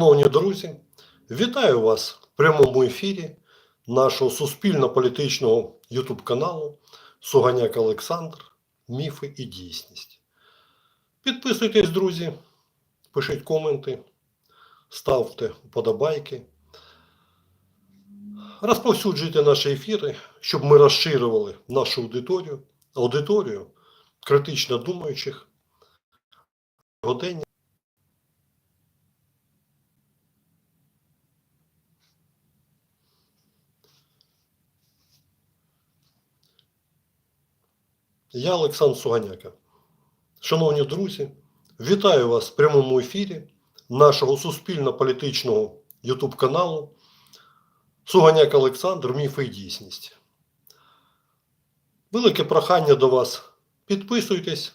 Шановні друзі, вітаю вас в прямому ефірі нашого суспільно-політичного YouTube каналу Суганяк Олександр. Міфи і дійсність. Підписуйтесь, друзі, пишіть коменти, ставте вподобайки. Розповсюджуйте наші ефіри, щоб ми розширювали нашу аудиторію, аудиторію критично думаючих годинні. Я Олександр Суганяка. Шановні друзі, вітаю вас в прямому ефірі нашого суспільно-політичного YouTube каналу Суганяк Олександр. Міфи і дійсність. Велике прохання до вас. Підписуйтесь.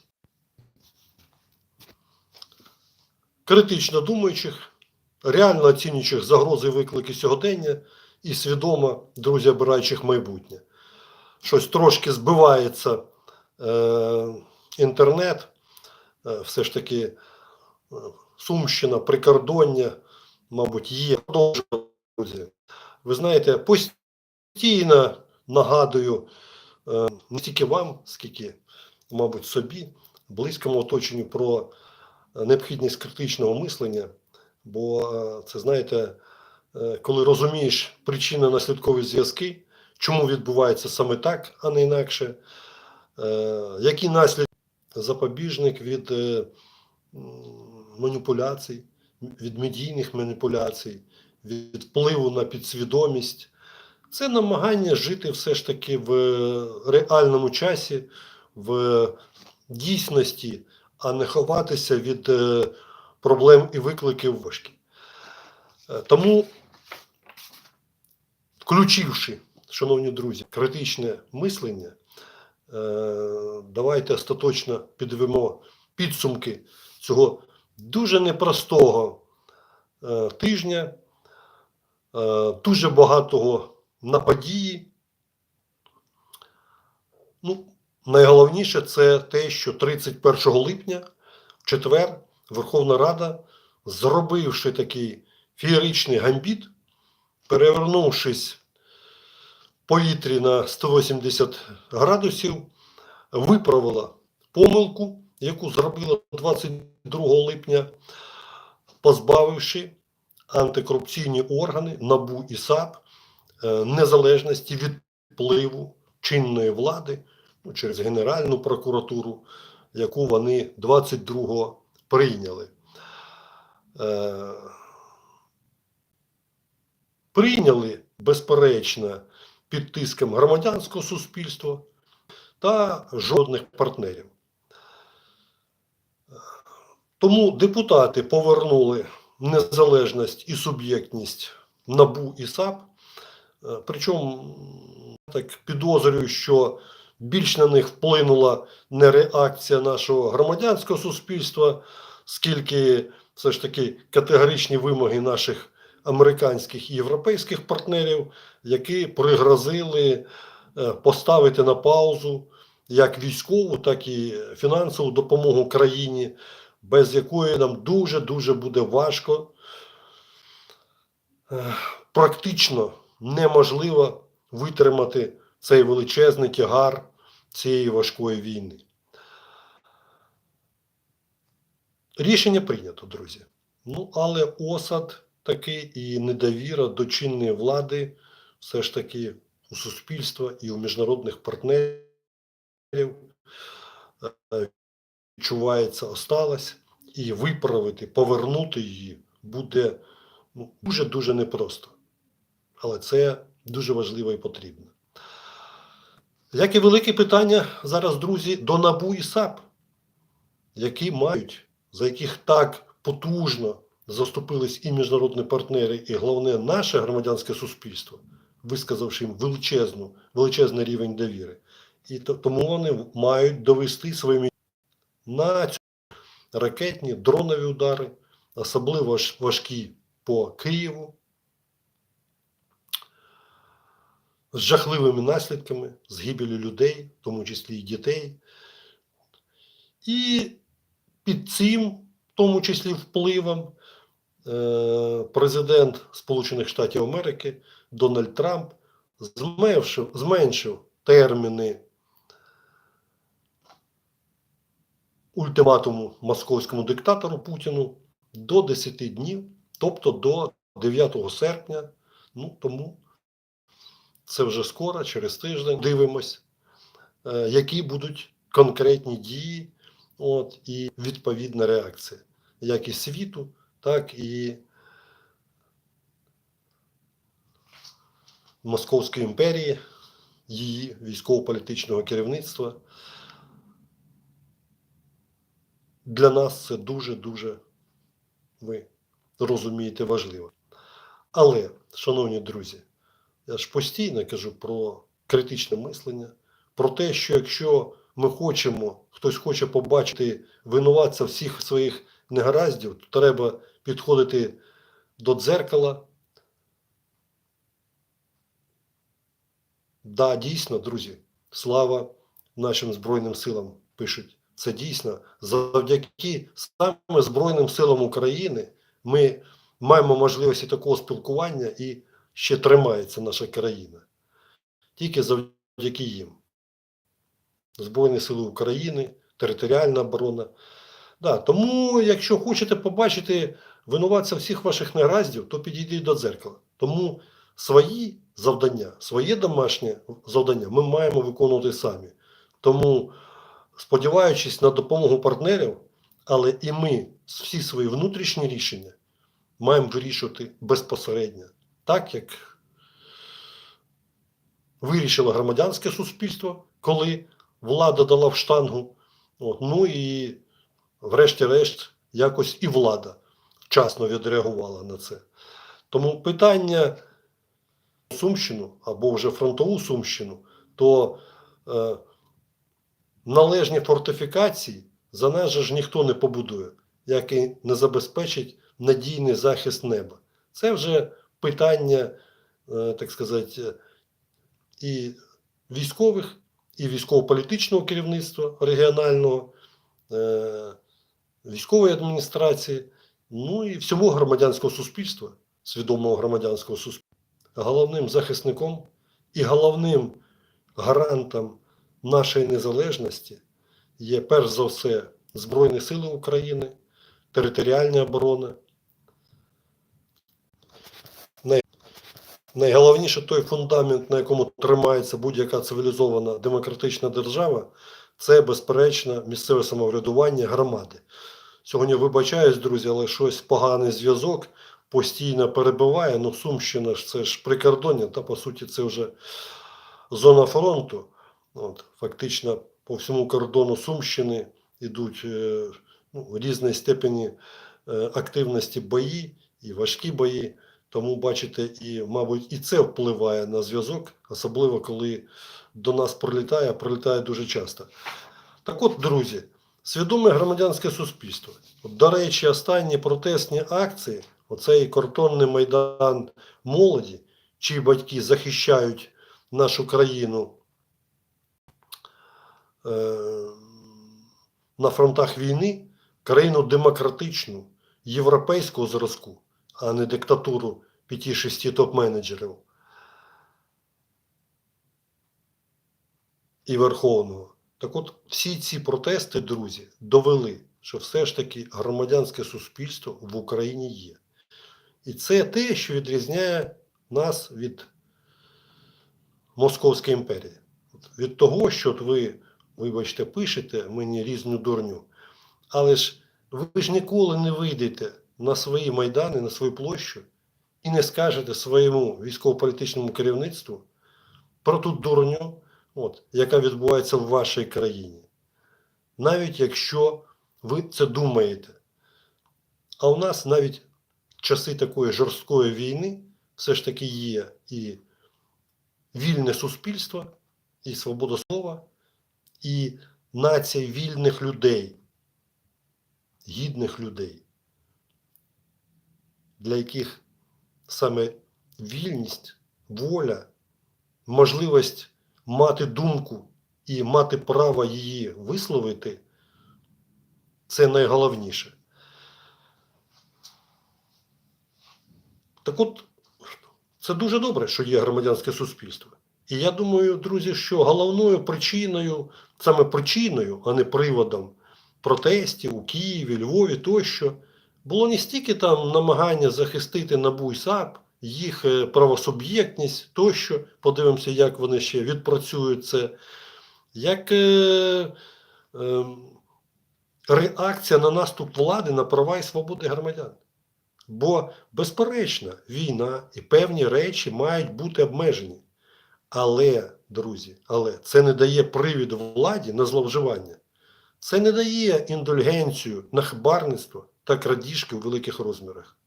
Критично думаючих, реально оцінюючих загрози і виклики сьогодення і свідомо, друзі, обираючих майбутнє. Щось трошки збивається інтернет, е, все ж таки е, Сумщина, прикордоння, мабуть, є. Друзі. Ви знаєте, постійно нагадую е, не тільки вам, скільки, мабуть, собі, близькому оточенню про необхідність критичного мислення. Бо е, це знаєте, е, коли розумієш причинно-наслідкові зв'язки, чому відбувається саме так, а не інакше. Е, Які наслідки запобіжник від е, маніпуляцій, від медійних маніпуляцій, від впливу на підсвідомість? Це намагання жити все ж таки в реальному часі, в дійсності, а не ховатися від е, проблем і викликів важкі. Е, Тому, включивши, шановні друзі, критичне мислення, е, давайте остаточно підвемо підсумки цього дуже непростого е, тижня, е, дуже багатого на події. Ну, найголовніше це те, що 31 липня, в четвер, Верховна Рада, зробивши такий феєричний гамбіт, перевернувшись повітрі на 180 градусів, виправила помилку, яку зробила 22 липня, позбавивши антикорупційні органи НАБУ і САП е, незалежності від впливу чинної влади ну, через Генеральну прокуратуру, яку вони 22-го прийняли. Е, прийняли, безперечно, під тиском громадянського суспільства та жодних партнерів. Тому депутати повернули незалежність і суб'єктність НАБУ і САП. Е, Причому так підозрюю, що більш на них вплинула не реакція нашого громадянського суспільства, скільки все ж таки категоричні вимоги наших американських і європейських партнерів, які пригрозили е, поставити на паузу як військову, так і фінансову допомогу країні, без якої нам дуже-дуже буде важко, е, практично неможливо витримати цей величезний тягар цієї важкої війни. Рішення прийнято, друзі. Ну, але осад такий і недовіра до чинної влади все ж таки у суспільства і у міжнародних партнерів е, відчувається, осталась, і виправити, повернути її буде ну, дуже-дуже непросто. Але це дуже важливо і потрібно. Як і велике питання зараз, друзі, до НАБУ і САП, які мають, за яких так потужно заступились і міжнародні партнери, і головне наше громадянське суспільство, висказавши їм величезну, величезний рівень довіри. І то- тому вони мають довести своїми на ці ракетні дронові удари, особливо важкі по Києву, з жахливими наслідками, з гибелю людей, в тому числі і дітей. І під цим, в тому числі впливом, президент Сполучених Штатів Америки Дональд Трамп зменшив, зменшив терміни ультиматуму московському диктатору Путіну до 10 днів, тобто до 9 серпня. Ну тому це вже скоро, через тиждень. Дивимось, е, які будуть конкретні дії, от, і відповідна реакція, як і світу, так і Московської імперії, її військово-політичного керівництва. Для нас це дуже-дуже, ви розумієте, важливо. Але, шановні друзі, я ж постійно кажу про критичне мислення, про те, що якщо ми хочемо, хтось хоче побачити винуватця всіх своїх негараздів, то треба підходити до дзеркала. Да, дійсно, друзі, слава нашим Збройним силам пишуть. Це дійсно завдяки саме Збройним силам України ми маємо можливості такого спілкування і ще тримається наша країна. Тільки завдяки їм. Збройні Сили України, територіальна оборона. Да, тому, якщо хочете побачити винуватця всіх ваших негараздів, то підійдіть до дзеркала. Тому свої завдання, своє домашнє завдання ми маємо виконувати самі. Тому, сподіваючись на допомогу партнерів, але і ми всі свої внутрішні рішення маємо вирішувати безпосередньо, так як вирішило громадянське суспільство, коли влада дала в штангу. Ну і врешті-решт, якось і влада вчасно відреагувала на це. Тому питання Сумщину або вже фронтову Сумщину, то е, належні фортифікації за нас же ж ніхто не побудує, як і не забезпечить надійний захист неба. Це вже питання, е, так сказати, і військових, і військово-політичного керівництва регіонального, е, військової адміністрації, ну і всього громадянського суспільства, свідомого громадянського суспільства. Головним захисником і головним гарантом нашої незалежності є перш за все Збройні Сили України, територіальна оборона. Найголовніше той фундамент, на якому тримається будь-яка цивілізована демократична держава, це безперечно місцеве самоврядування громади. Сьогодні вибачаюсь, друзі, але щось поганий зв'язок постійно перебиває. Ну, Сумщина ж це ж прикордоння, та по суті це вже зона фронту. От, Фактично по всьому кордону Сумщини йдуть е, ну, різної степені е, активності бої і важкі бої. Тому бачите, і, мабуть, і це впливає на зв'язок, особливо коли до нас прилітає, а прилітає дуже часто. Так от, друзі, свідоме громадянське суспільство. От, до речі, останні протестні акції, оцей картонний майдан молоді, чиї батьки захищають нашу країну е, на фронтах війни, країну демократичну, європейського зразку, а не диктатуру 5-6 топ-менеджерів і Верховного. Так от всі ці протести, друзі, довели, що все ж таки громадянське суспільство в Україні є. І це те, що відрізняє нас від Московської імперії. Від того, що от ви, вибачте, пишете мені різну дурню, але ж ви ж ніколи не вийдете на свої майдани, на свою площу і не скажете своєму військово-політичному керівництву про ту дурню, от, яка відбувається в вашій країні. Навіть якщо ви це думаєте. А у нас навіть часи такої жорсткої війни все ж таки є і вільне суспільство, і свобода слова, і нація вільних людей, гідних людей, для яких саме вільність, воля, можливість мати думку і мати право її висловити це найголовніше. Так от, це дуже добре, що є громадянське суспільство. І я думаю, друзі, що головною причиною, саме причиною, а не приводом протестів у Києві, Львові тощо, було не стільки там намагання захистити НАБУ і САП, їх е, правосуб'єктність тощо, подивимося, як вони ще відпрацюють це, як е, е, реакція на наступ влади на права і свободи громадян. Бо, безперечно, війна і певні речі мають бути обмежені. Але, друзі, але це не дає привід владі на зловживання. Це не дає індульгенцію на хабарництво та крадіжки у великих розмірах.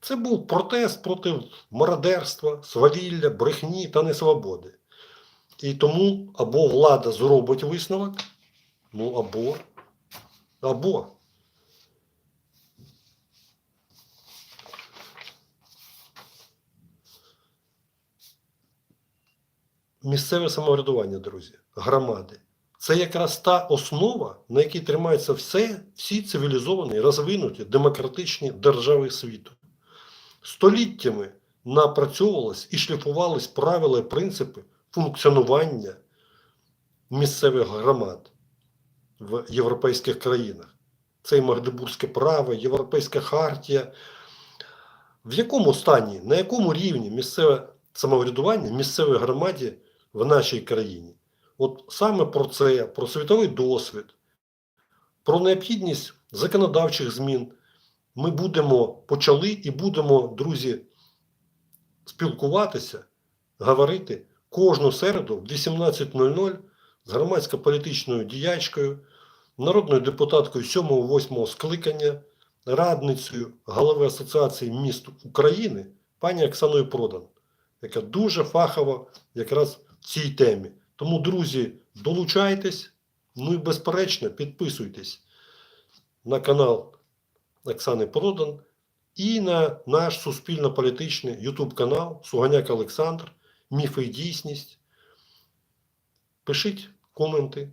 Це був протест проти мародерства, свавілля, брехні та несвободи. І тому або влада зробить висновок, ну або, або. Місцеве самоврядування, друзі, громади. Це якраз та основа, на якій тримається все, всі цивілізовані, розвинуті демократичні держави світу. Століттями напрацьовувались і шліфувались правила і принципи функціонування місцевих громад в європейських країнах. Це і Магдебурзьке право, Європейська хартія. В якому стані, на якому рівні місцеве самоврядування місцевої громаді в нашій країні? От саме про це, про світовий досвід, про необхідність законодавчих змін ми будемо почали і будемо, друзі, спілкуватися, говорити кожну середу в 18.00 з громадсько-політичною діячкою, народною депутаткою 7-8 скликання, радницею голови Асоціації міст України пані Оксаною Продан, яка дуже фахова якраз в цій темі. Тому, друзі, долучайтесь, ну і безперечно, підписуйтесь на канал Оксани Продан і на наш суспільно-політичний YouTube канал Суганяк Олександр, Міфи і дійсність. Пишіть коменти,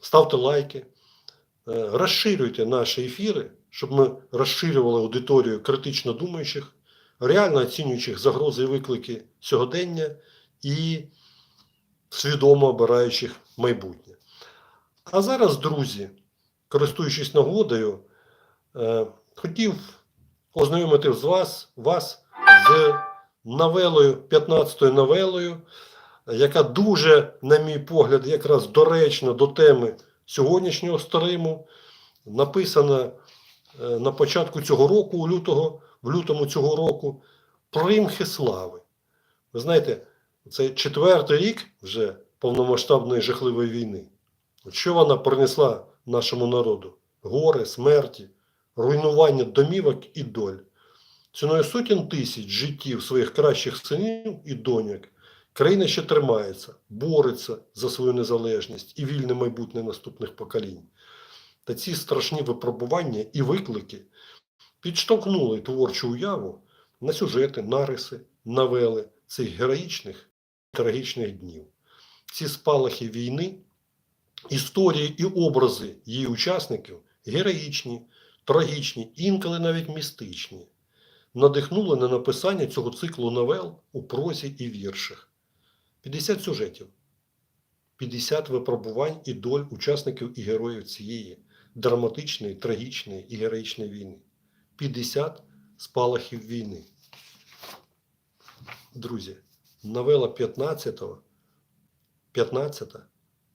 ставте лайки, е, розширюйте наші ефіри, щоб ми розширювали аудиторію критично думаючих, реально оцінюючих загрози і виклики сьогодення і свідомо обираючих майбутнє. А зараз, друзі, користуючись нагодою, е, хотів ознайомити з вас, вас з новелою, 15-ю новелою, яка дуже, на мій погляд, якраз доречна до теми сьогоднішнього стриму, написана е, на початку цього року, у лютого, в лютому цього року, Примхи слави. Ви знаєте, це четвертий рік вже повномасштабної жахливої війни. Що вона принесла нашому народу? Горе, смерті, руйнування домівок і доль. Ціною сотень тисяч життів своїх кращих синів і доньок країна ще тримається, бореться за свою незалежність і вільне майбутнє наступних поколінь. Та ці страшні випробування і виклики підштовхнули творчу уяву на сюжети, нариси, новели цих героїчних трагічних днів. Ці спалахи війни, історії і образи її учасників героїчні, трагічні, інколи навіть містичні, надихнули на написання цього циклу новел у прозі і віршах. 50 сюжетів, 50 випробувань і доль учасників і героїв цієї драматичної, трагічної і героїчної війни. 50 спалахів війни. Друзі, новела 15-15-та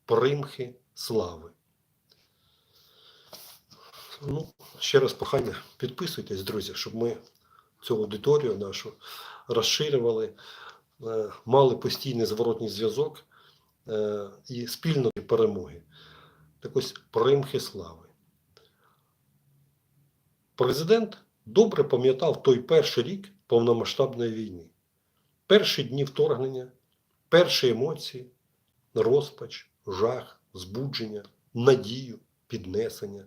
Примхи слави. Ну, ще раз прохання, підписуйтесь, друзі, щоб ми цю аудиторію нашу розширювали, е, мали постійний зворотній зв'язок е, і спільної перемоги. Так ось примхи слави. Президент добре пам'ятав той перший рік повномасштабної війни. Перші дні вторгнення, перші емоції, розпач, жах, збудження, надію, піднесення.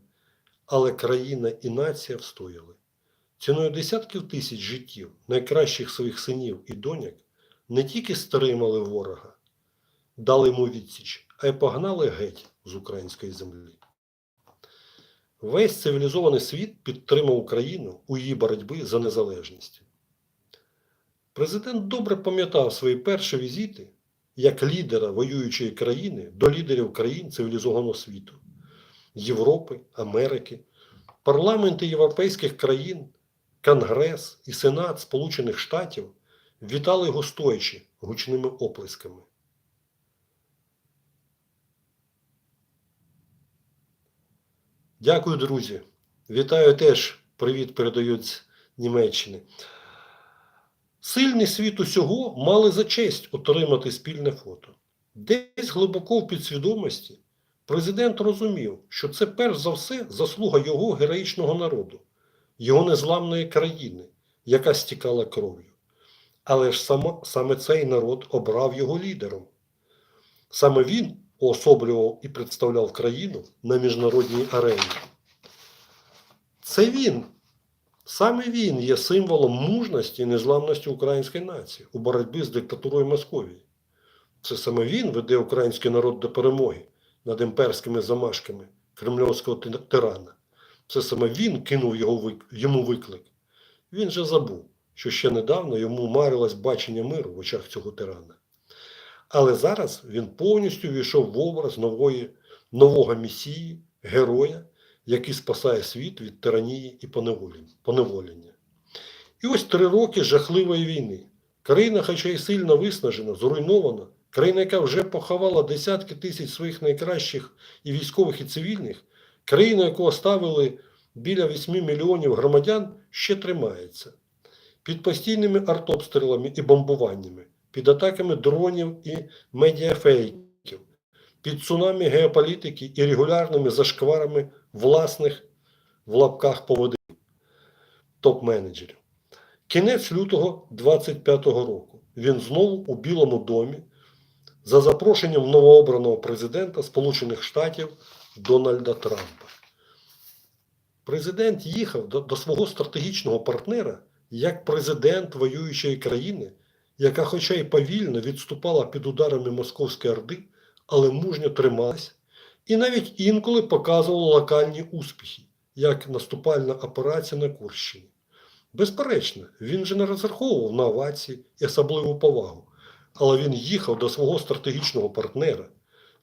Але країна і нація встояли. Ціною десятків тисяч життів найкращих своїх синів і доньок не тільки стримали ворога, дали йому відсіч, а й погнали геть з української землі. Весь цивілізований світ підтримав Україну у її боротьбі за незалежність. Президент добре пам'ятав свої перші візити як лідера воюючої країни до лідерів країн цивілізованого світу, Європи, Америки, парламенти європейських країн, Конгрес і Сенат Сполучених Штатів вітали його гучними оплесками. Дякую, друзі. Вітаю теж. Привіт передають з Німеччини. Сильний світ усього мали за честь отримати спільне фото. Десь глибоко в підсвідомості президент розумів, що це перш за все заслуга його героїчного народу, його незламної країни, яка стікала кров'ю. Але ж само, саме цей народ обрав його лідером. Саме він уособлював і представляв країну на міжнародній арені. Це він, саме він є символом мужності і незламності української нації у боротьбі з диктатурою Московії. Це саме він веде український народ до перемоги над імперськими замашками кремльовського тирана. Це саме він кинув його, йому виклик. Він же забув, що ще недавно йому марилось бачення миру в очах цього тирана. Але зараз він повністю війшов в образ нової, нового месії, героя, який спасає світ від тиранії і поневолення. І ось три роки жахливої війни. Країна, хоча й сильно виснажена, зруйнована, країна, яка вже поховала десятки тисяч своїх найкращих і військових, і цивільних, країна, яку оставили біля 8 мільйонів громадян, ще тримається. Під постійними артобстрілами і бомбуваннями, під атаками дронів і медіафейків, під цунамі геополітики і регулярними зашкварами власних в лапках поводирів топ-менеджерів. Кінець лютого 25-го року він знову у Білому домі за запрошенням новообраного президента Сполучених Штатів Дональда Трампа. Президент їхав до, до свого стратегічного партнера як президент воюючої країни, яка, хоча й повільно відступала під ударами Московської Орди, але мужньо трималась і навіть інколи показувала локальні успіхи, як наступальна операція на Курщині. Безперечно, він же не розраховував на овації і особливу повагу, але він їхав до свого стратегічного партнера.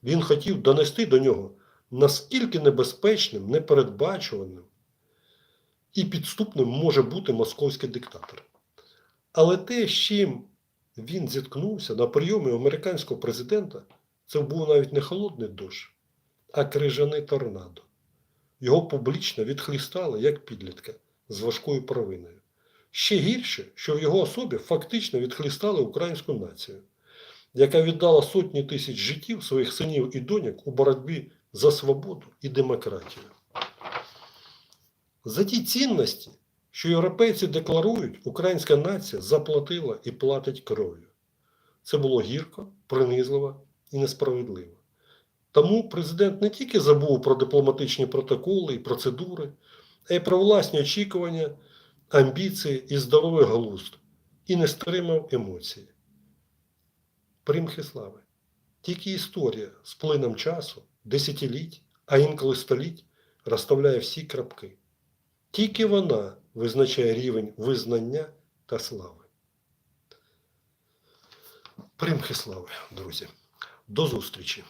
Він хотів донести до нього, наскільки небезпечним, непередбачуваним і підступним може бути московський диктатор. Але те, з чим він зіткнувся на прийомі американського президента, це був навіть не холодний дощ, а крижаний торнадо. Його публічно відхлістали як підлітка з важкою провиною. Ще гірше, що в його особі фактично відхлістали українську націю, яка віддала сотні тисяч життів своїх синів і доньок у боротьбі за свободу і демократію. За ті цінності, що європейці декларують, українська нація заплатила і платить кров'ю. Це було гірко, принизливо і несправедливо. Тому президент не тільки забув про дипломатичні протоколи і процедури, а й про власні очікування, амбіції і здоровий глузд, і не стримав емоції. Примхи слави. Тільки історія з плином часу, десятиліть, а інколи століть розставляє всі крапки. Тільки вона визначає рівень визнання та слави. Примхи слави, друзі. До зустрічі!